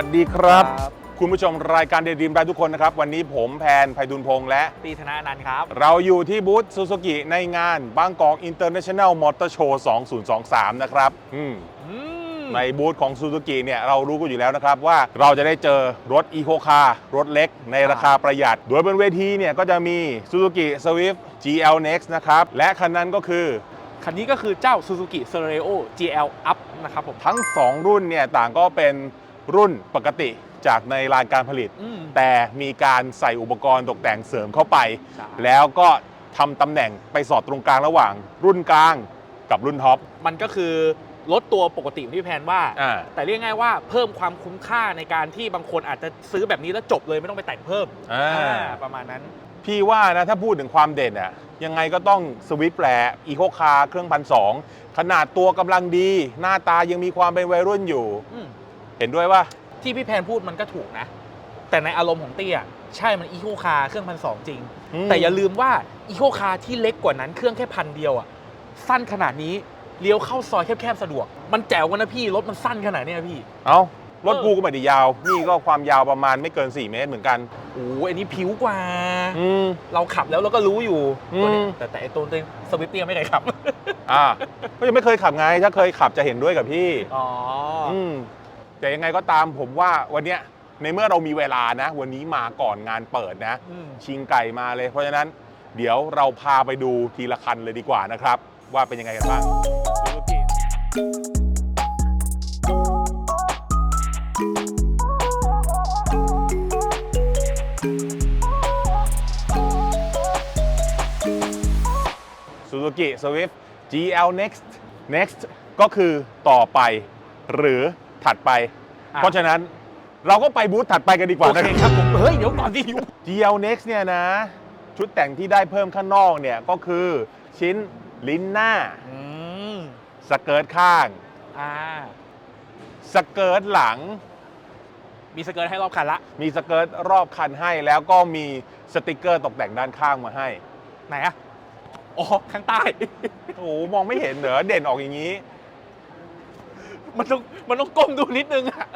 วัสดีครับ คุณผู้ชมรายการเดดีมได้ทุกคนนะครับ วันนี้ผมแพนไพดุลพงษ์และ ตีธนานันท์ครับ เราอยู่ที่บูธซูซูกิในงานบางกอกอินเตอร์เนชั่นแนลมอเตอร์โชว์ 2023 นะครับอืมอืมในบูธของซูซูกิเนี่ยเรารู้กันอยู่แล้วนะครับว่าเราจะได้เจอรถอีโคคาร์รถเล็กในราคาประหยัด โดยบนเวทีเนี่ยก็จะมี Suzuki Swift GL Next นะครับ และคันนั้นก็คือ คันนี้ก็คือเจ้า Suzuki c e r e o GL Up นะครับผม ทั้ง 2 รุ่นเนี่ยต่างก็เป็น รุ่นปกติจากในรายการผลิต อืม แต่มีการใส่อุปกรณ์ตกแต่งเสริมเข้าไป ใช่ แล้วก็ทำตำแหน่งไปสอดตรงกลางระหว่าง รุ่นกลางกับรุ่นท็อปมันก็คือลดตัวปกติที่แพนว่า อ่า แต่เรียกง่ายว่าเพิ่มความคุ้มค่าในการที่บางคนอาจจะซื้อแบบนี้แล้วจบเลยไม่ต้องไปแต่งเพิ่มอ่า อ่าประมาณนั้น พี่ว่านะถ้าพูดถึงความเด่นอะยังไงก็ต้องสวิฟแหละอีโคคาร์เครื่องพันสองขนาดตัวกำลังดี หน้าตายังมีความเป็นวัยรุ่นอยู่ อืม เห็นด้วยว่าที่พี่แพนพูดมันก็ถูกนะ แต่ในอารมณ์ของเตี้ยใช่มันอีโคคาร์เครื่องพันสองจริง แต่อย่าลืมว่าอีโคคาร์ที่เล็กกว่านั้นเครื่องแค่พันเดียวอะสั้นขนาดนี้เลี้ยวเข้าซอยแคบๆสะดวก มันแจ๋วกันนะพี่ รถมันสั้นขนาดเนี้ยพี่ เอารถเออกูก็ไม่ได้ยาว นี่ก็ความยาวประมาณไม่เกิน 4 เมตรเหมือนกันโอ้อันนี้ผิวกว่าอืมเราขับแล้วเราก็รู้อยู่อืมตัวเนี้ยแต่แต่ไอ้ตัวเต็สวิปเตียไม่เคยขับ อ่า ก็ยังไม่เคยขับไง ถ้าเคยขับจะเห็นด้วยกับพี่ อ๋ออืม แต่ยังไงก็ตามผมว่าวันเนี้ยในเมื่อเรามีเวลานะ วันนี้มาก่อนงานเปิดนะ อืม ชิงไก่มาเลย เพราะฉะนั้นเดี๋ยวเราพาไปดูทีละคันเลยดีกว่านะครับ ว่าเป็นยังไงกันบ้าง Suzuki Swift GL Next Next ก็คือต่อไป หรือ ถัดไปอะเพราะฉะนั้นเราก็ไปบูธถัดไปกันดีกว่าโอนะเคครับผมเฮ้ยเดี๋ยวก่อนดิ GL Next เนี่ยนะ ชุดแต่งที่ได้เพิ่มข้างนอกเนี่ยก็คือชิ้นลิ้นหน้า อืมสเกิร์ตข้าง อ่า สเกิร์ตหลัง มีสเกิร์ตให้รอบคันละ มีสเกิร์ตรอบคันให้ แล้วก็มีสติกเกอร์ตกแต่งด้านข้างมาให้ ไหนอะอ๋อ ข้างใต้ โอ้โหมองไม่เห็นเหรอเด่นออกอย่างนี้ มันต้องมันต้องก้มดูนิดนึงอะ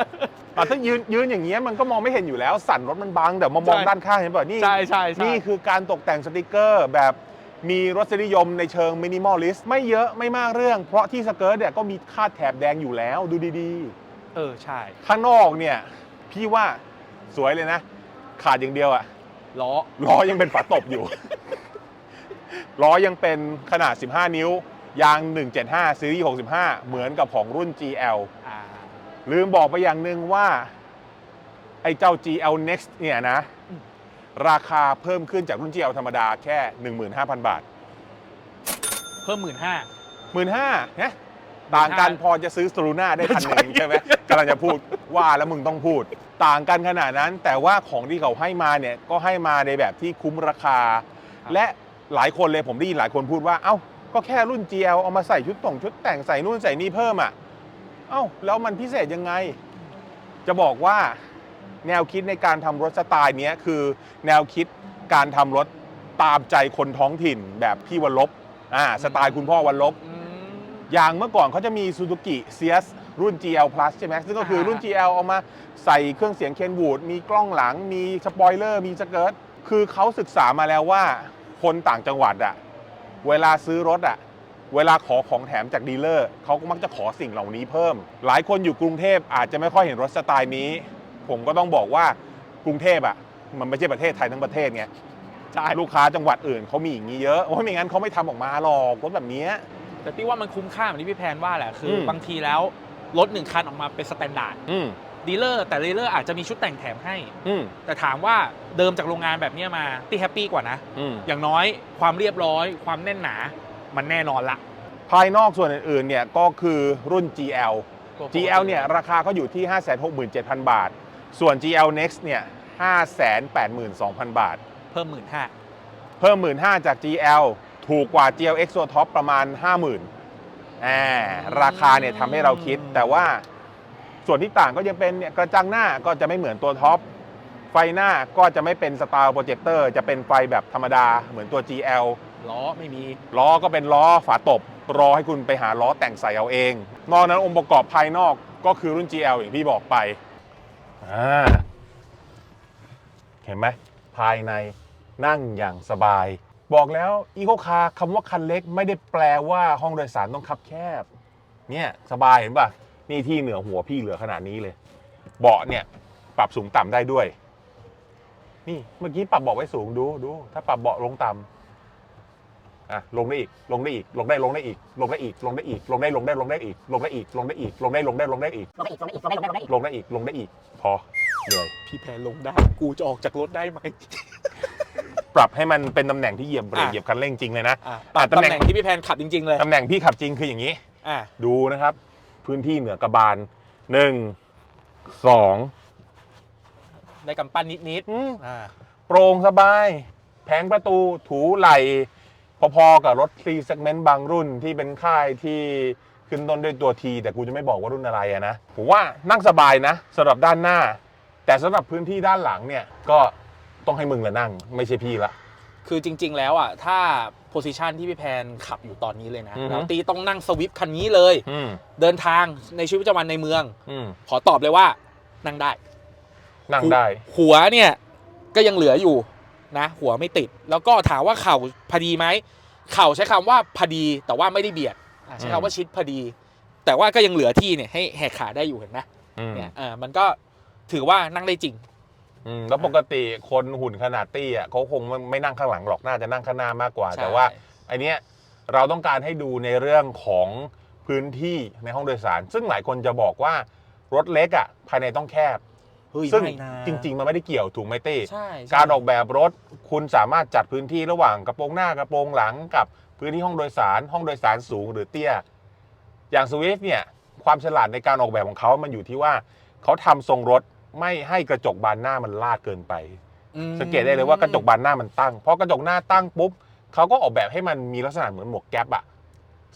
แต่ถ้ายืนยืนอย่างเงี้ยมันก็มองไม่เห็นอยู่แล้ว สั่นรถมันบังแต่มามองใช่ ด้านข้างเห็นป่ะนี่ใช่ใช่ใช่นี่คือการตกแต่งสติกเกอร์แบบมีรสนิยมในเชิงมินิมอลลิสต์ไม่เยอะไม่มากเรื่อง เพราะที่สเกิร์ตเนี่ยก็มีคาดแถบแดงอยู่แล้วดูดีเออใช่ๆ ข้างนอกเนี่ย พี่ว่าสวยเลยนะ ขาดอย่างเดียวอะล้อล้อยังเป็นฝาตบอยู่ ล้อยังเป็นขนาด 15 นิ้ว ยาง 175ซีรีส์65 เหมือนกับของรุ่น GL อ่าลืมบอกไปอย่างหนึ่งว่า ไอ้เจ้า GL Next เนี่ยนะอืมราคาเพิ่มขึ้นจากรุ่น GL ธรรมดาแค่ 15,000 บาท เพิ่มหมื่นห้า 15,000นะต่างกันพอจะซื้อส t รูน่าได้คันหนึ่งใช่ใช่ไหมกำลังจะพูดว่าแล้วมึงต้องพูด ต่างกันขนาดนั้น แต่ว่าของที่เขาให้มาเนี่ยก็ให้มาในแบบที่คุ้มราคา และหลายคนเลยผมได้ยินหลายคนพูดว่าเอ้า ก็แค่รุ่น GL เอามาใส่ชุดต่งชุดแต่งใส่นู่นใส่นี่เพิ่มอะ เอ้าแล้วมันพิเศษยังไง จะบอกว่าแนวคิดในการทำรถสไตล์เนี้ยคือแนวคิดการทำรถตามใจคนท้องถิ่นแบบพี่วันลบอ่าสไตล์คุณพ่อวันลบอืมอย่างเมื่อก่อนเขาจะมี Suzuki c i a s รุ่น GL Plus ใช่ไหมซึ่งก็คือรุ่นอ่า GL เอามาใส่เครื่องเสียงเคนวูดมีกล้องหลัง มีสปอยเลอร์ มีสเกิร์ต คือเขาศึกษามาแล้วว่า คนต่างจังหวัดอะ เวลาซื้อรถอะเวลาขอของแถมจากดีลเลอร์เขาก็มักจะขอสิ่งเหล่านี้เพิ่ม หลายคนอยู่กรุงเทพอาจจะไม่ค่อยเห็นรถสไตล์นี้ ผมก็ต้องบอกว่ากรุงเทพอะมันไม่ใช่ประเทศไทยทั้งประเทศไงใช่ลูกค้าจังหวัดอื่นเขามีอย่างนี้เยอะโอ้ยไม่งั้นเขาไม่ทำออกมาหรอกรถแบบเนี้ยแต่พี่ว่ามันคุ้มค่าเหมือนที่พี่แพนว่าแหละคืออมบางทีแล้วรถหนึ่งคันออกมาเป็นสแตนดาร์ดอืม ดีลเลอร์แต่ดีลเลอร์อาจจะมีชุดแต่งแถมให้ อืม แต่ถามว่าเดิมจากโรงงานแบบเนี้ยมาพี่แฮปปี้กว่านะ อืม อย่างน้อยความเรียบร้อย ความแน่นหนา มันแน่นอนละภายนอกส่วนอื่นๆเนี่ยก็คือรุ่น GL GL เนี่ยราคาก็อยู่ที่ 567,000 บาท ส่วน GL Next เนี่ย582,000 บาท เพิ่มหมื่นห้าเพิ่ม 15,000จาก GL ถูกกว่า GL X ตัวท็อปประมาณ 50,000อ่าราคาเนี่ยทำให้เราคิดแต่ว่า ส่วนที่ต่างก็ยังเป็นเนี่ยกระจังหน้าก็จะไม่เหมือนตัวท็อปไฟไฟหน้าก็จะไม่เป็นสตาร์โปรเจคเตอร์จะเป็นไฟแบบธรรมดาเหมือนตัว GL ล้อไม่มีล้อก็เป็นล้อฝาตบ รอให้คุณไปหาล้อแต่งใส่เอาเอง นอกนั้นองค์ประกอบภายนอกก็คือรุ่น GL อย่างที่บอกไปอ่าเห็นไหมภายในนั่งอย่างสบาย บอกแล้วอีโคคาร์คำว่าคันเล็กไม่ได้แปลว่าห้องโดยสารต้องคับแคบ เนี่ยสบายเห็นป่ะ นี่ที่เหนือหัวพี่เหลือขนาดนี้เลย เบาะเนี่ย ปรับสูงต่ำได้ด้วย นี่เมื่อกี้ปรับเบาะไว้สูงดูดู ถ้าปรับเบาะลงต่ำอะลงได้อีก ลงได้อีก ลงได้ลงได้อีก ลงได้อีก ลงได้อีก ลงได้ลงได้ลงได้อีก ลงได้อีก ลงได้อีก ลงได้ลงได้ลงได้อีก ลงได้อีก ลงได้อีก ลงได้ลงได้ลงได้อีกลงได้อีก ลงได้อีก พอเหนื่อยพี่แพนลงได้ กูจะออกจากรถได้ไหม ปรับให้มันเป็นตำแหน่งที่เหยียบเบรกอะเหยียบคันเร่งจริงเลยนะอะอะตำตำแหแหน่น่งงที่พี่แพนขับจริงๆเลย ตำแหน่งพี่ขับจริงคืออย่างนี้อะดูนะครับ พื้นที่เหนือกระบาลหนึ่งสองได้กำปั้นนิดอืมๆอ่าโปร่งสบาย แผงประตูถูไหล พอๆกับรถ C segment บางรุ่นที่เป็นค่ายที่ขึ้นต้นด้วยตัว T แต่กูจะไม่บอกว่ารุ่นอะไรอะนะผมว่านั่งสบายนะสำหรับด้านหน้า แต่สำหรับพื้นที่ด้านหลังเนี่ยก็ต้องให้มึงละนั่ง ไม่ใช่พี่ละ คือจริง ๆ แล้วอะถ้า โพซิชันที่พี่แพนขับอยู่ตอนนี้เลยนะ อือฮึ แล้วตีต้องนั่งสวิฟต์คันนี้เลย อืมเดินทางในชีวิตประจำวันในเมือง อืมขอตอบเลยว่านั่งได้ นั่งได้ หัวเนี่ยก็ยังเหลืออยู่นะ หัวไม่ติด แล้วก็ถามว่าเข่าพอดีไหมเข่าใช้คำว่าพอดีแต่ว่าไม่ได้เบียดอะใช้อืม คำว่าชิดพอดี แต่ว่าก็ยังเหลือที่เนี่ยให้แหกขาได้อยู่เห็นไหมอืมเนี่ยเออมันก็ถือว่านั่งได้จริง อืมแล้วปกติคนหุ่นขนาดตี้อะเขาคงไม่นั่งข้างหลังหรอกน่าจะนั่งข้างหน้ามากกว่า ใช่ แต่ว่าไอเนี้ยเราต้องการให้ดูในเรื่องของพื้นที่ในห้องโดยสาร ซึ่งหลายคนจะบอกว่ารถเล็กอะภายในต้องแคบ เฮ้ยซึ่งไม่นะจริง ๆ มันไม่ได้เกี่ยวถูกไหมตี้ใช่ใช่การออกแบบรถคุณสามารถจัดพื้นที่ระหว่างกระโปรงหน้ากระโปรงหลังกับพื้นที่ห้องโดยสารห้องโดยสารสูงหรือเตี้ย อย่างสวิฟเนี่ยความฉลาดในการออกแบบของเขามันอยู่ที่ว่าเขาทำทรงรถ ไม่ให้กระจกบานหน้ามันลาดเกินไป อืมสังเกตได้เลยว่ากระจกบานหน้ามันตั้งเพราะกระจกหน้าตั้งปุ๊บเขาก็ออกแบบให้มันมีลักษณะเหมือนหมวกแก๊ปอะ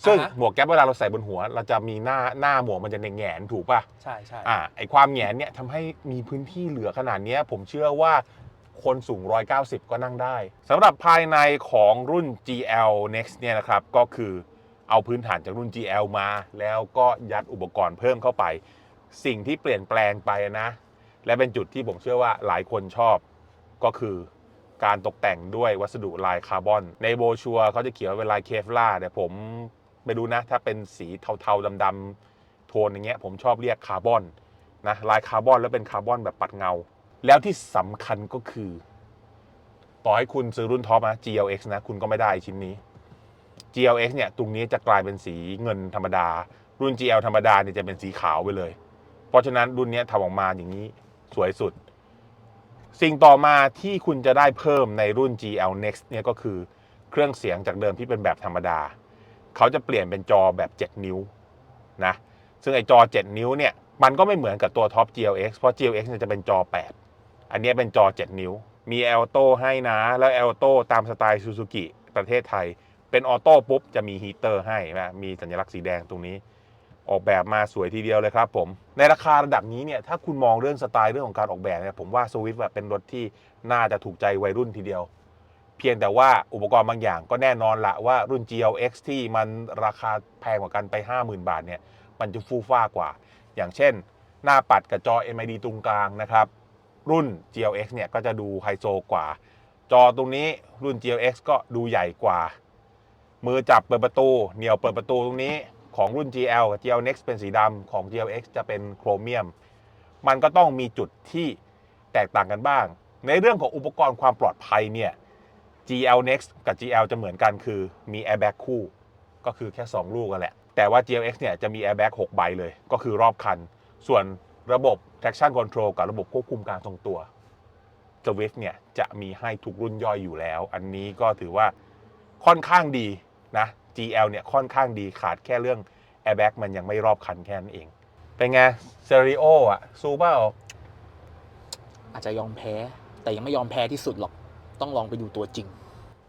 ซึ่งอ่าฮะหมวกแก๊ปเวลาเราใส่บนหัว เราจะมีหน้าหน้าหมวกมันจะแหงนๆถูกป่ะ ใช่ใช่อ่าไอความแหงนเนี่ยทำให้มีพื้นที่เหลือขนาดเนี้ยผมเชื่อว่าคนสูง 190 ก็นั่งได้สำหรับภายในของรุ่น GL Next เนี่ยนะครับ ก็คือเอาพื้นฐานจากรุ่น GL มา แล้วก็ยัดอุปกรณ์เพิ่มเข้าไป สิ่งที่เปลี่ยนแปลงไปนะ และเป็นจุดที่ผมเชื่อว่าหลายคนชอบก็คือการตกแต่งด้วยวัสดุลายคาร์บอน ในโบชัวเขาจะเขียนว่าเป็นลายเคฟล่าแต่ผมไม่รู้นะ ถ้าเป็นสีเทาๆดำๆโทนอย่างเงี้ยผมชอบเรียกคาร์บอนนะลายคาร์บอนแล้วเป็นคาร์บอนแบบปัดเงา แล้วที่สำคัญก็คือ ต่อให้คุณซื้อรุ่นท็อปนะ GLX นะ คุณก็ไม่ได้ชิ้นนี้ GLX เนี่ยตรงนี้จะกลายเป็นสีเงินธรรมดา รุ่น GL ธรรมดาเนี่ยจะเป็นสีขาวไปเลย เพราะฉะนั้นรุ่นเนี้ยทำออกมาอย่างนี้ สวยสุด สิ่งต่อมาที่คุณจะได้เพิ่มในรุ่น GL Next เนี่ยก็คือเครื่องเสียงจากเดิมที่เป็นแบบธรรมดา เขาจะเปลี่ยนเป็นจอแบบ 7 นิ้วนะซึ่งไอจอ 7 นิ้วเนี่ยมันก็ไม่เหมือนกับตัวท็อป GLX เพราะ GLX เนี่ยจะเป็นจอ 8 อันนี้เป็นจอ 7 นิ้ว มีแอ l โต้ให้นะ แล้วแอ l โต้ตามสไตล์ซูซูกิประเทศไทย เป็นออโต้ปุ๊บจะมีฮีเตอร์ให้นะมีสัญลักษณ์สีแดงตรงนี้ ออกแบบมาสวยทีเดียวเลยครับผม ในราคาระดับนี้เนี่ยถ้าคุณมองเรื่องสไตล์เรื่องของการออกแบบเนี่ยผมว่าสวิฟเป็นรถที่น่าจะถูกใจวัยรุ่นทีเดียว เพียงแต่ว่าอุปกรณ์บางอย่างก็แน่นอนละว่ารุ่น GLX ที่มันราคาแพงกว่ากันไป 50,000 บาทเนี่ยมันจะฟูฟ้ากว่า อย่างเช่น หน้าปัดกับจอ MID ตรงกลางนะครับรุ่น GLX เนี่ยก็จะดูไฮโซกว่า จอตรงนี้รุ่น GLX ก็ดูใหญ่กว่า มือจับเปิดประตูเหนี่ยวเปิดประตูตรงนี้ ของรุ่น GL กับ GL Next เป็นสีดำของ GLX จะเป็นโครเมียม มันก็ต้องมีจุดที่แตกต่างกันบ้าง ในเรื่องของอุปกรณ์ความปลอดภัยเนี่ย GL Next กับ GL จะเหมือนกันคือมี airbag คู่ ก็คือแค่ 2 ลูกกันแหละ แต่ว่า GLX เนี่ยจะมี airbag 6ใบเลย ก็คือรอบคัน ส่วนระบบ traction control กับระบบควบคุมการทรงตัว Swift เนี่ยจะมีให้ทุกรุ่นย่อยอยู่แล้ว อันนี้ก็ถือว่าค่อนข้างดีนะ GL เนี่ยค่อนข้างดีขาดแค่เรื่อง airbag มันยังไม่รอบคันแค่นั้นเอง เป็นไงเซรีโออะซูเปอร์อาจจะยอมแพ้ แต่ยังไม่ยอมแพ้ที่สุดหรอก ต้องลองไปดูตัวจริง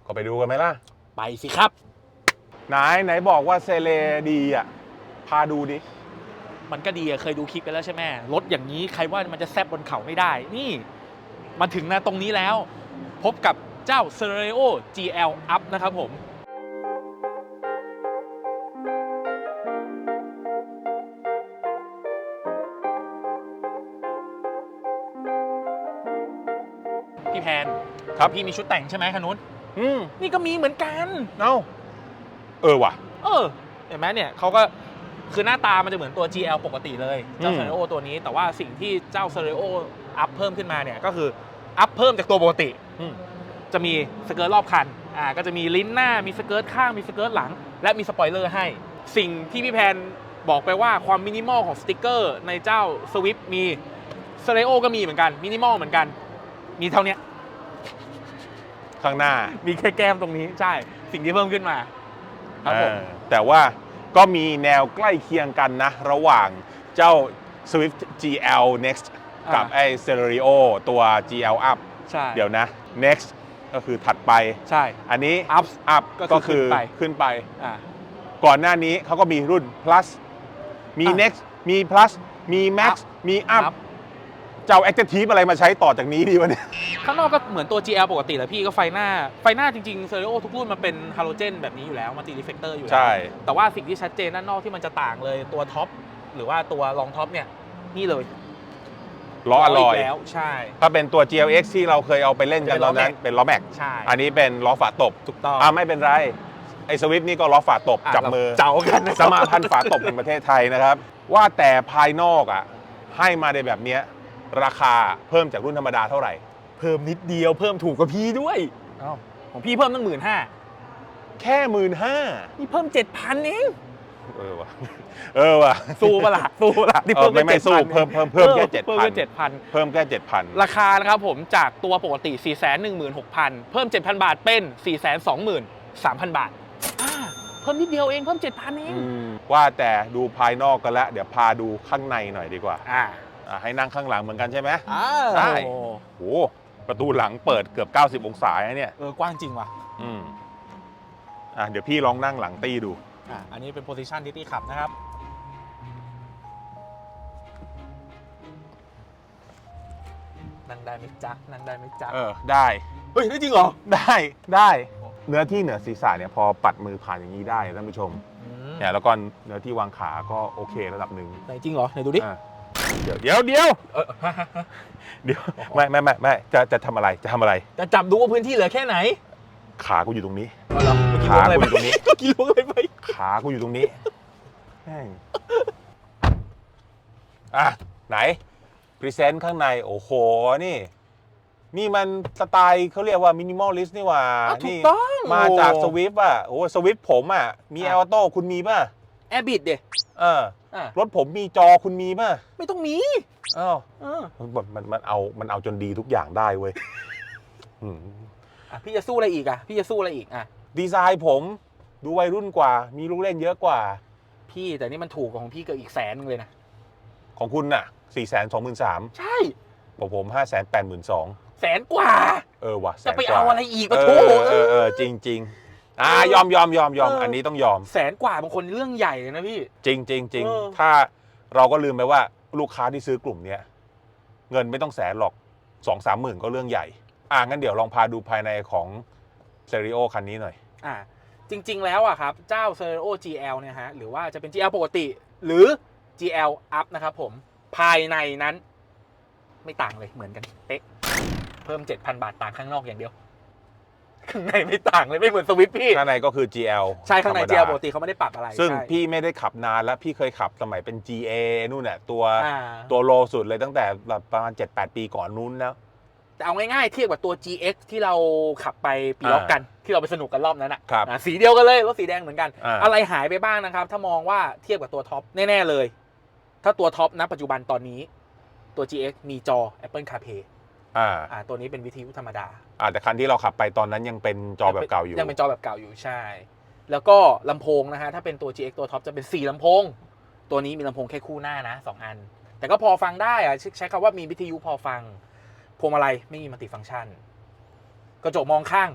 ก็ไปดูกันไหมล่ะ ไปสิครับ ไหนไหนบอกว่าเซเลดีอะ พาดูดิ มันก็ดีอะเคยดูคลิปไปแล้วใช่ไหมรถอย่างนี้ใครว่ามันจะแซบบนเขาไม่ได้ นี่มาถึงนะตรงนี้แล้ว พบกับเจ้า c e r e o GL Up นะครับผม ครับ พี่มีชุดแต่งใช่ไหมคันนู้นอืมนี่ก็มีเหมือนกัน เอ้าเออว่ะ เออ เห็นไหมเนี่ยเขาก็คือหน้าตามันจะเหมือนตัว GL ปกติเลย เจ้าอืม c e r e o ตัวนี้ แต่ว่าสิ่งที่เจ้า c e r e o อัพเพิ่มขึ้นมาเนี่ยก็คืออัพเพิ่มจากตัวปกติ อืม จะมีสเกิร์ตรอบคัน อ่า ก็จะมีลิ้นหน้า มีสเกิร์ตข้าง มีสเกิร์ตหลัง และมีสปอยเลอร์ให้ สิ่งที่พี่แพนบอกไปว่าความมินิมอลของสติกเกอร์ในเจ้าสวิฟมีสเรโอก็มีเหมือนกัน มินิมอลเหมือนกัน มีเท่าเนี้ย ข้างหน้า มีแค่แก้มตรงนี้ใช่ สิ่งที่เพิ่มขึ้นมา ครับผม เออแต่ว่าก็มีแนวใกล้เคียงกันนะ ระหว่างเจ้า Swift GL Next กับอ่าไอ้ Celerio ตัว GL Up ใช่เดี๋ยวนะ Next ก็คือถัดไป ใช่ อันนี้ Up Up ก็ก็คืคืออขึ้นไป ขึ้นไป อ่า ก่อนหน้านี้เขาก็มีรุ่น plus มี อะ next มี plus มี max Up มี up Up จะเอา adjective อะไรมาใช้ต่อจากนี้ดีวะเนี่ย ข้างนอกก็เหมือนตัว GL ปกติแหละพี่ก็ไฟหน้า ไฟหน้าจริงๆเซ r ร o ทุกรุ่นมันเป็นฮาโลเจนแบบนี้อยู่แล้วมันตีรีเฟกเตอร์อยู่แล้ว ใช่ แต่ว่าสิ่งที่ชัดเจนด้านนอกที่มันจะต่างเลยตัวท็อปหรือว่าตัวรองท็อปเนี่ย นี่เลยล้ออลอย กแล้ว ใช่ ถ้าเป็นตัว GLX ที่เราเคยเอาไปเล่นกันเป็นตล้ออนนั้นแม็กเป็นล้อแม็ก ใช่อันนี้เป็นล้อฝาตบ ถูกต้อง อ่าไม่เป็นไร ไอ้สวิฟนี่ก็ล้อฝาตบะจับมือเจ้ากันนะสมาพันธ์ฝาตบแห่งประเทศไทยนะครับ ว่าแต่ภายนอกอะ ให้มาในแบบเนี้ย ราคาเพิ่มจากรุ่นธรรมดาเท่าไหร่ เพิ่มนิดเดียวเพิ่มถูกกว่าพี่ด้วยของพี่เพิ่มตั้งหมื่นห้าแค่หมื่นห้านี่เพิ่มเจ็ดพันเองเออว่ะเออว่ะสู้ปะล่ะสู้ปะล่ะนี่เออไม่ไม่สู้7,000เพิ่มเพิ่มเพิ่มแค่ออเพิ่ม7,000แค่เจ็ดพัน เพิ่มแค่เจ็ดพันราคานะครับผมจากตัวปกติ 4 1 6 0 0 0 เพิ่ม 7,000 บาทเป็น 4 2 3 0 0 บาทอ่าเพิ่มนิดเดียวเองเพิ่ม 7,000 เองว่าแต่ดูภายนอกกันแล้ว เดี๋ยวพาดูข้างในหน่อยดีกว่า อ่า อะให้นั่งข้างหลังเหมือนกันใช่ไหมอ่าได้ โอ้ประตูหลังเปิดเกือบ 90 องศาเนี่ย เออกว้างจริงว่ะ อืมอะเดี๋ยวพี่ลองนั่งหลังตี้ดู อ่าอันนี้เป็นโพซิชันที่ตี้ขับนะครับ นั่งได้ไหมจ๊ะ นั่งได้ไหมจ๊ะ เออ ได้ เฮ้ยได้จริงเหรอ ได้ได้ เนื้อที่เหนือศีรษะเนี่ยพอปัดมือผ่านอย่างนี้ได้ท่านผู้ชมอืมเนี่ยแล้วก็เนื้อที่วางขาก็โอเคระดับหนึ่งไหนจริงเหรอ ไหนดูดิ อะ เดี๋ยวเดี๋ยวเดี๋ยวเออเดี๋ยวไม่ไม่ไม่ไม่จะจะทำอะไรจะทำอะไร จะจับดูว่าพื้นที่เหลือแค่ไหนขากูอยู่ตรงนี้อ๋อเหรอเมื่อกี้ขาล้วงอะไรกูอยู่ตรงนี้ เมื่อกี้ล้วงอะไรไป ขากูอยู่ตรงนี้แม่งอะไหนพรีเซนต์ข้างในโอ้โหนี่ นี่มันสไตล์เขาเรียกว่ามินิมอลลิสต์นี่หว่าอะถูกนี่ต้องมาจากสวิฟอะโอ้สวิฟผมอะมีแออะลโต้คุณมีป่ะ แอร์บิดเดเออ อะ รถผมมีจอคุณมีป่ะไม่ต้องมีอ้าวเออมันมันมันเอามันเอาจนดีทุกอย่างได้เว้ยอืมอะพี่จะสู้อะไรอีกอะ พี่จะสู้อะไรอีกอะ ดีไซน์ผมดูวัยรุ่นกว่า มีลูกเล่นเยอะกว่า พี่แต่นี่มันถูกกว่าของพี่เกือบอีกแสนนึงเลยนะ ของคุณน่ะ4ี่แสนสองหมื่นสามใช่ของผมห้าแสนแปดหมื่นสองแสนกว่า เออว่ะแสจะนไปกว่าเอาอะไรอีกเอปะโถอเออเออจริงจริง อ่ายอมยอมยอมยอมเอออั อันนี้ต้องยอม แสนกว่าบางคนเรื่องใหญ่เลยนะพี่ จริงจริงจริงเออ ถ้าเราก็ลืมไปว่าลูกค้าที่ซื้อกลุ่มเนี้ยเงินไม่ต้องแสนหรอกสองสามหมื่นก็เรื่องใหญ่ อ่างั้นเดี๋ยวลองพาดูภายในของเซริโอคันนี้หน่อย อ่าจริง ๆ แล้วอะครับ เจ้า c e r o GL เนี่ยฮะ หรือว่าจะเป็น GL ปกติ หรือ GL Up นะครับผม ภายในนั้น ไม่ต่างเลยเหมือนกัน เป๊ะ เพิ่ม 7,000 บาทต่างข้างนอกอย่างเดียว ข้างในไม่ต่างเลยไม่เหมือนสวิตพี่ ข้างในก็คือ GL ใช่ข้างในธรรมด GL ปกติเขาไม่ได้ปรับอะไรซึ่งใช่พี่ไม่ได้ขับนานแล้วพี่เคยขับสมัยเป็น GA นู่นแหละตัวอ่าตัวโลสุดเลยตั้งแต่แบบประมาณ 7-8 ปีก่อนนู้นแล้ว แต่เอาง่ายๆเทียบกับตัว GX ที่เราขับไปปีล็อกกัน ที่เราไปสนุกกันรอบนั้นอะครับอะสีเดียวกันเลยรถสีแดงเหมือนกัน อ่า อะไรหายไปบ้างนะครับ ถ้ามองว่าเทียบกับตัวท็อปแน่ๆเลย ถ้าตัวท็อปณปัจจุบันตอนนี้ ตัว GX มีจอ Apple CarPlay อ่าอ่าตัวนี้เป็นวิทยุธรรมดาอ่าแต่คันที่เราขับไปตอนนั้นยังเป็นจอแบบเก่าอยู่ ยังเป็นจอแบบเก่าอยู่ใช่ แล้วก็ลำโพงนะฮะถ้าเป็นตัว GX ตัวท็อปจะเป็น 4ลำโพง ตัวนี้มีลำโพงแค่คู่หน้านะ 2 อัน แต่ก็พอฟังได้อะใช้ใช้คำว่ามีวิทยุพอฟังพวงมาลัยไม่มีมัลติฟังก์ชัน กระจกมองข้าง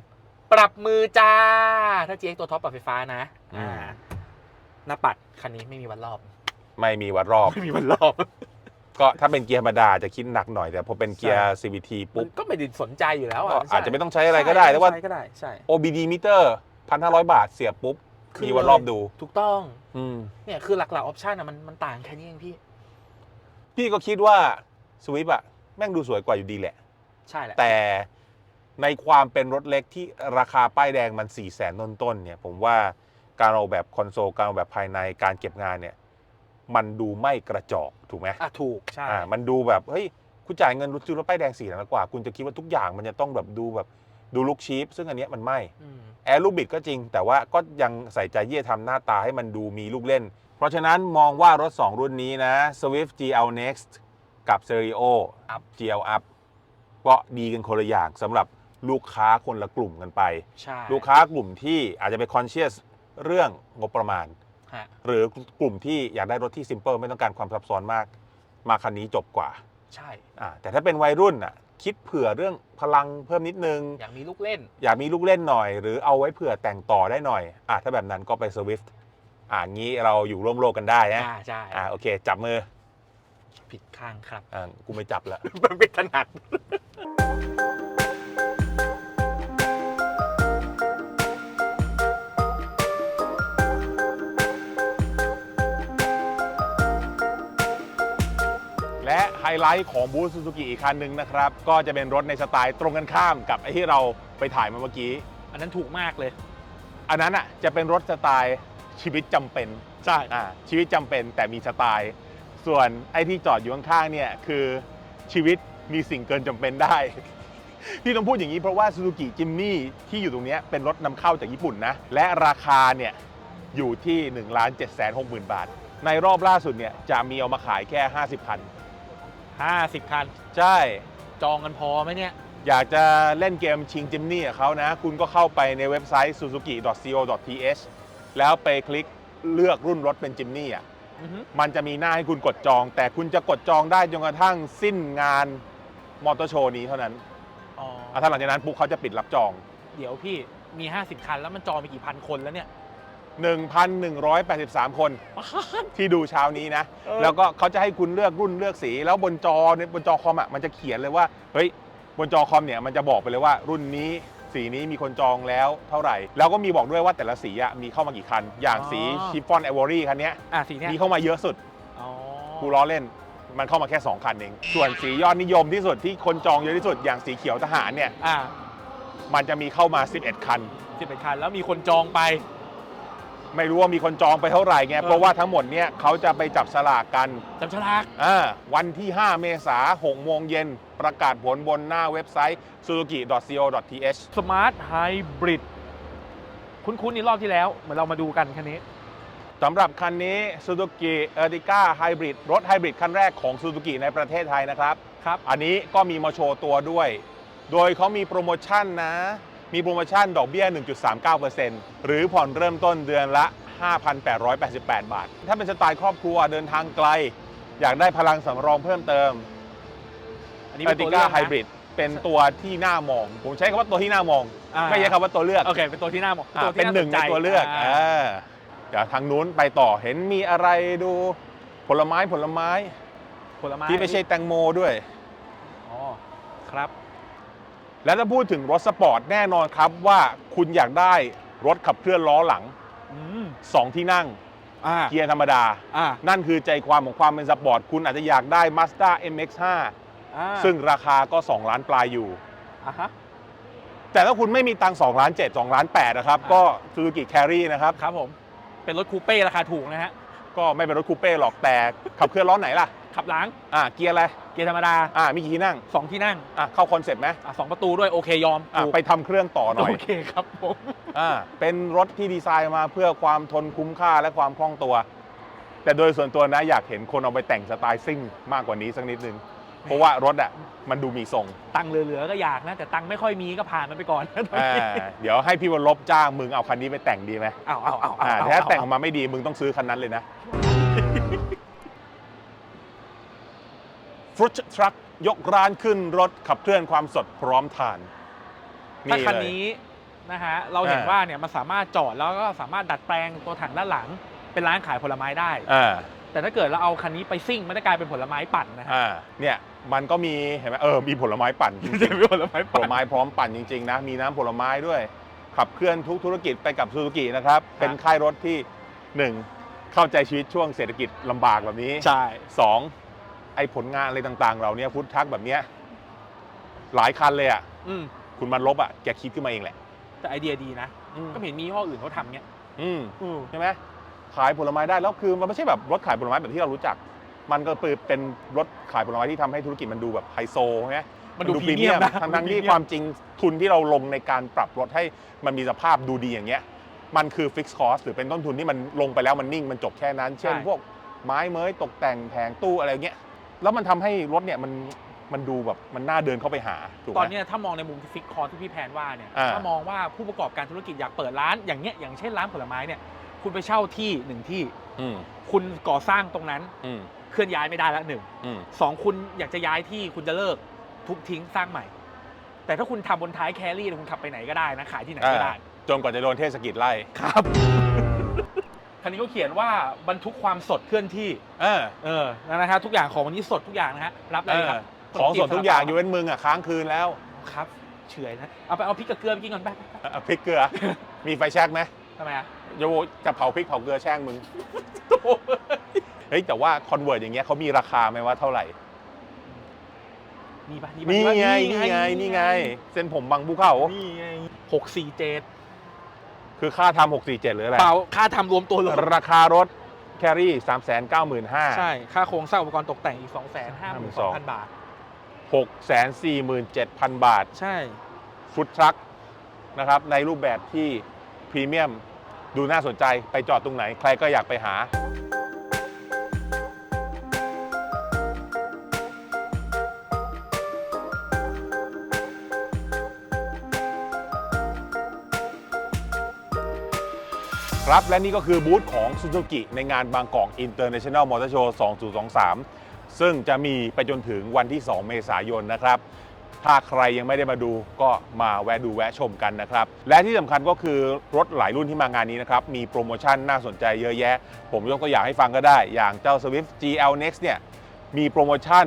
ปรับมือจ้า ถ้า GX ตัวท็อปปรับไฟฟ้านะอ่าอืมหน้าปัดคันนี้ไม่มีวัดรอบ ไม่มีวัดรอบไม่มีวัดรอบ ก็ถ้าเป็นเกียร์ธรรมดาจะคิดหนักหน่อยแต่พอเป็นเกียร์ CVT มัปุ๊บนก็ไม่ได้สนใจอยู่แล้วก็อะอาจจะไม่ต้องใช้อะไรก็ได้แต่ว่า ใช้ก็ได้ใช่ OBD มิเตอร์พันห้าร้อยบาทเสียบปุ๊บขึ้นมีวันเลย รอบดู ถูกต้องอืม เนี่ยคือหลักๆออปชันอะมันมันต่างแค่นี้เองพี่พี่ก็คิดว่าสวิฟอะแม่งดูสวยกว่าอยู่ดีแหละ ใช่แหละแต่ในความเป็นรถเล็กที่ราคาป้ายแดงมัน4ี่แสนต้นๆเนี่ย ผมว่าการออกแบบคอนโซล การออกแบบภายในการเก็บงานเนี่ย มันดูไม่กระจอกถูกไหมอะถูกใช่อ่ามันดูแบบเฮ้ยคุณจ่ายเงินรถซื้อรถป้ายแดงสี่แสนกว่า คุณจะคิดว่าทุกอย่างมันจะต้องแบบดูแบบดูลุกชีพซึ่งอันเนี้ยมันไม่อืมแอร์ลูกบิดก็จริง แต่ว่าก็ยังใส่ใจที่จะทำหน้าตาให้มันดูมีลูกเล่น เพราะฉะนั้นมองว่ารถ 2 รุ่นนี้นะ Swift GL Next กับ Stereo Up GL Up ก็ดีกันคนละอย่างสำหรับลูกค้าคนละกลุ่มกันไป ใช่ ลูกค้ากลุ่มที่อาจจะเป็น conscious เรื่องงบประมาณ ฮะหรือกลุ่มที่อยากได้รถที่ simple ไม่ต้องการความซับซ้อนมาก มาคันนี้จบกว่าใช่อ่าแต่ถ้าเป็นวัยรุ่นอะคิดเผื่อเรื่องพลังเพิ่มนิดนึง อยากมีลูกเล่น อยากมีลูกเล่นหน่อย หรือเอาไว้เผื่อแต่งต่อได้หน่อยอะถ้าแบบนั้นก็ไป Swift อ่างี้เราอยู่ร่วมโลกกันได้นะอ่าใช่อ่าโอเค จับมือ ผิดข้างครับอ่ากูไม่จับละ มันเป็นถนัด ไฮไลท์ของบูธซูซูกิอีกคันหนึ่งนะครับ ก็จะเป็นรถในสไตล์ตรงกันข้ามกับไอ้ที่เราไปถ่ายมาเมื่อกี้ อันนั้นถูกมากเลย อันนั้นอะจะเป็นรถสไตล์ชีวิตจำเป็นใช่อ่าชีวิตจำเป็นแต่มีสไตล์ ส่วนไอ้ที่จอดอยู่ข้างๆเนี่ยคือชีวิตมีสิ่งเกินจำเป็นได้ ที่ต้องพูดอย่างนี้เพราะว่า Suzuki Jimny ที่อยู่ตรงเนี้ยเป็นรถนำเข้าจากญี่ปุ่นนะ และราคาเนี่ยอยู่ที่1นึ่งล้านเจ็ดแสนหกหมื่นบาท ในรอบล่าสุดเนี่ยจะมีเอามาขายแค่ 50 คัน 50 คัน ใช่ จองกันพอไหมเนี่ย อยากจะเล่นเกมชิงจิมนี่กับเขานะ คุณก็เข้าไปในเว็บไซต์ suzuki.co.th แล้วไปคลิกเลือกรุ่นรถเป็นจิมนี่อะ อือฮึมันจะมีหน้าให้คุณกดจอง แต่คุณจะกดจองได้จนกระทั่งสิ้นงานมอเตอร์โชว์นี้เท่านั้นอ๋ออะถ้าหลังจากนั้นปุ๊บเขาจะปิดรับจอง เดี๋ยวพี่มี 50 คันแล้วมันจองไปกี่พันคนแล้วเนี่ย 1,183 คน ที่ดูเช้านี้นะ เออ แล้วก็เขาจะให้คุณเลือกรุ่นเลือกสี แล้วบนจอเนี่ยบนจอคอมอะมันจะเขียนเลยว่า เฮ้ย บนจอคอมเนี่ยมันจะบอกไปเลยว่ารุ่นนี้สีนี้มีคนจองแล้วเท่าไหร่ แล้วก็มีบอกด้วยว่าแต่ละสีอะมีเข้ามากี่คัน อย่างสีชิฟฟ่อนไอวอรี่คันเนี้ยอะสีเนี่ยมีเข้ามาเยอะสุด อ๋อกูล้อเล่น มันเข้ามาแค่ 2 คันเอง ส่วนสียอดนิยมที่สุดที่คนจองเยอะที่สุด อย่างสีเขียวทหารเนี่ย อะมันจะมีเข้ามา 11 คัน สิบเอ็ดคันแล้วมีคนจองไป ไม่รู้ว่ามีคนจองไปเท่าไหร่ไงเออเพราะว่าทั้งหมดเนี่ยเขาจะไปจับสลากกันจำฉลากอ่าวันที่ 5 เมษายน6โมงเย็น ประกาศผลบนหน้าเว็บไซต์ suzuki.co.th สมาร์ทไฮบริดคุ้นๆนี่รอบที่แล้ว เหมือนเรามาดูกันคันนี้สำหรับคันนี้ Suzuki Ertiga Hybrid รถไฮบริดคันแรกของ Suzuki ในประเทศไทยนะครับ ครับ อันนี้ก็มีมาโชว์ตัวด้วย โดยเขามีโปรโมชั่นนะ มีโปรโมชั่นดอกเบี้ย 1.39%หรือผ่อนเริ่มต้นเดือนละ 5,888 บาท ถ้าเป็นสไตล์ครอบครัวเดินทางไกล อยากได้พลังสำรองเพิ่มเติมอันนี้ a เป็น r ตัว t i เลื g a อกนะ Hybrid เป็นตัวที่น่ามอง ผมใช้คำว่าตัวที่น่ามอง อ่าไม่ใช่คำว่าตัวเลือกโอเค เป็นตัวที่น่ามองอ่าตัวที่เป็นหนึ่งในาสตัวเลือกาเออเดี๋ยวทางนู้นไปต่อเห็นมีอะไรดูผลไม้ผลไม้ ผลไม้ที่ไม่ใช่แตงโมด้วย อ๋อครับ แล้วถ้าพูดถึงรถสปอร์ตแน่นอนครับว่าคุณอยากได้รถขับเคลื่อนล้อหลังอืม2ที่นั่งอ่าเกียร์ธรรมดา อ่านั่นคือใจความของความเป็นสปอร์ต คุณอาจจะอยากได้ Mazda MX-5 อ่าซึ่งราคาก็ 2 ล้านปลายอยู่ อ่าฮะ แต่ถ้าคุณไม่มีตังค์2ล้าน7 2ล้าน8นะครับ อ่า ก็ Suzuki Carry นะครับ ครับผม เป็นรถคูเป้ราคาถูกนะฮะ ก็ไม่เป็นรถคูเป้หรอกแต่ขับเคลื่อนล้อไหนล่ะ ขับล้างอ่าเกียร์อะไรเกียร์ธรรมดาอ่ามีกี่ที่นั่งสองที่นั่งอะเข้าคอนเซ็ปต์ไหมอะสองประตูด้วยโอเคยอมอะถูกไปทำเครื่องต่อหน่อย โอเคครับผมอ่าเป็นรถที่ดีไซน์มาเพื่อความทนคุ้มค่าและความคล่องตัว แต่โดยส่วนตัวนะอยากเห็นคนเอาไปแต่งสไตล์ซิ่งมากกว่านี้สักนิดนึง เพราะว่ารถอะมันดูมีทรงตังค์เหลือๆก็อยากนะ แต่ตังค์ไม่ค่อยมีก็ผ่านมันไปก่อนอ่าเดี๋ยวให้พี่วันลบจ้างมึงเอาคันนี้ไปแต่งดีไหมเอาเอาเอาอ่าเอาถ้าเอแต่งออกมาไม่ดีมึงต้องซื้อคันนั้นเลยนะ ฟรุตทรัคยกร้านขึ้นรถขับเคลื่อนความสดพร้อมทานถ้าคันเลย นี้นะฮะเราเห็นอ่า ว่าเนี่ยมันสามารถจอดแล้วก็สามารถดัดแปลงตัวถังด้านหลัง เป็นร้านขายผลไม้ได้ อ่า แต่ถ้าเกิดเราเอาคันนี้ไปซิ่งมันจะกลายเป็นผลไม้ปั่นนะฮะ อ่าเนี่ยมันก็มีเห็นไหมเออมีผลไม้ปั่นจริงจะเป็นผลไม้ๆผปั่ลนไม้พร้อมปั่นจริง ๆ นะ มีน้ำผลไม้ด้วย ขับเคลื่อนทุกธุรกิจไปกับซูซูกินะครับ เป็นค่ายรถที่หนึ่งเข้าใจชีวิตช่วงเศรษฐกิจลำบากแบบนี้ ใช่สองไอ้ผลงานอะไรต่างๆ เราเนี่ยพุทธักแบบเนี้ยหลายคันเลยอะ อืมคุณมันลบอะแกคิดขึ้นมาเองแหละ แต่ไอเดียดีนะ ก็เห็นมียี่ห้ออื่นเขาทำเนี้ยอืมอืมใช่ไหม ขายผลไม้ได้แล้วคือมันไม่ใช่แบบรถขายผลไม้แบบที่เรารู้จัก มันก็เป็นรถขายผลไม้ที่ทำให้ธุรกิจมันดูแบบไฮโซใช่ไหมมันดูพรีเมียมนะทั้งทั้งมันดูที่พรีเมียมความจริงทุนที่เราลงในการปรับรถให้มันมีสภาพดูดีอย่างเงี้ยมันคือฟิกซ์คอสหรือเป็นต้นทุนที่มันลงไปแล้วมันนิ่งมันจบแค่นั้น เช่นใช่พวกไม้เมยตกแต่งแผงตู้อะไรเงี้ยแล้วมันทำให้รถเนี่ยมันมันดูแบบมันน่าเดินเข้าไปหาถูกไหมตอนเนี้ยถ้ามองในมุมฟิกคอร์ที่พี่แพนว่าเนี่ยอ่าถ้ามองว่าผู้ประกอบการธุรกิจอยากเปิดร้านอย่างเงี้ยอย่างเช่นร้านผลไม้เนี่ย คุณไปเช่าที่หนึ่งที่ อืมคุณก่อสร้างตรงนั้น อืมเคลื่อนย้ายไม่ได้ละหนึ่งอืมสองคุณอยากจะย้ายที่คุณจะเลิกทุบทิ้งสร้างใหม่ แต่ถ้าคุณทำบนท้ายแครี่คุณขับไปไหนก็ได้นะขายที่ไหนก็ได้ จนกว่าจะโดนเทศกิจไล่ครับคันนี้ก็เขียนว่าบรรทุกความสดเคลื่อนที่ เออเออนะครับทุกอย่างของวันนี้สดทุกอย่างนะฮะรับได้เลยครับเออของสดทุกอย่างอยู่เป็นมึงอะค้างคืนแล้วครับ เฉอยนะ เอาไปเอาพริกกับเกลือไปกินก่อนไปไปไปอะพริกเกลือ มีไฟแช็กไหมทำไมอะ โยจะเผาพริกเผาเกลือแช่งมึง เฮ้ยแต่ว่าคอนเวิร์ตอย่างเงี้ยเขามีราคาไหมว่าเท่าไหร่ นี่ปะนี่ปะไงนี่ไงนี่ไง เส้นผมบางภูเขา นี่ไงหกสี่เจ็ดคือค่าทำ647หรืออะไร เปล่าค่าทำรวมตัวเลยราคารถแครี่395,000ใช่ ค่าโครงสร้างอุปกรณ์ตกแต่งอีก2 5 2 0 0 0บาท647,000บาท ใช่ ฟุตทรัคนะครับ ในรูปแบบที่พรีเมียม ดูน่าสนใจไปจอดตรงไหน ใครก็อยากไปหา ครับและนี่ก็คือบูธของ Suzuki ในงานบางกอก International Motor Show 2023 ซึ่งจะมีไปจนถึงวันที่ 2 เมษายนนะครับ ถ้าใครยังไม่ได้มาดูก็มาแวะดูแวะชมกันนะครับ และที่สำคัญก็คือรถหลายรุ่นที่มางานนี้นะครับมีโปรโมชั่นน่าสนใจเยอะแยะ ผมยกตัวอย่างให้ฟังก็ได้ อย่างเจ้า Swift GL Next เนี่ยมีโปรโมชั่น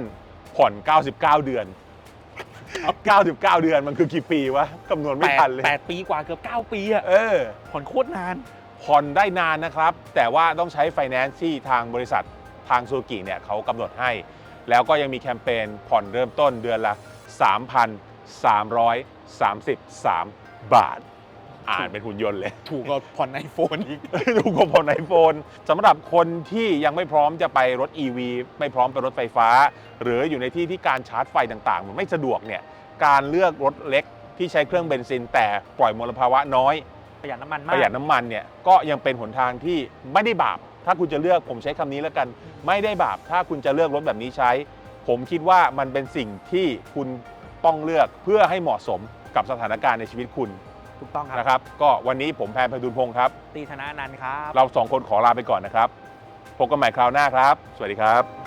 ผ่อน 99 เดือน 99 เดือนมันคือกี่ปีวะคำนวณไม่แปดทันเลยแปดปีกว่าเกือบ 9 ปีอะเออผ่อนโคตรนาน ผ่อนได้นานนะครับ แต่ว่าต้องใช้ไฟแนนซ์ที่ทางบริษัททางซูกิเนี่ยเขากำหนดให้ แล้วก็ยังมีแคมเปญผ่อนเริ่มต้นเดือนละ 3,333 บาท อ่านเป็นหุ่นยนต์เลย ถูกกว่าผ่อนไอโฟนอีกดูกว่าผ่อนไอโฟนสำหรับคนที่ยังไม่พร้อมจะไปรถ EV ไม่พร้อมไปรถไฟฟ้า หรืออยู่ในที่ที่การชาร์จไฟต่างๆ มันไม่สะดวกเนี่ยการเลือกรถเล็กที่ใช้เครื่องเบนซิน แต่ปล่อยมลภาวะน้อยประหยัดน้ำมันปมากระหยัดน้ำมันเนี่ยก็ยังเป็นหนทางที่ไม่ได้บาป ถ้าคุณจะเลือกผมใช้คำนี้แล้วกัน ไม่ได้บาปถ้าคุณจะเลือกรถแบบนี้ใช้ ผมคิดว่ามันเป็นสิ่งที่คุณต้องเลือกเพื่อให้เหมาะสมกับสถานการณ์ในชีวิตคุณถูกต้องครับ นะครับ ก็วันนี้ผมแพนพดุลพงศ์ครับ ตีธนานันท์ครับ เราสองคนขอลาไปก่อนนะครับ พบกันใหม่คราวหน้าครับ สวัสดีครับ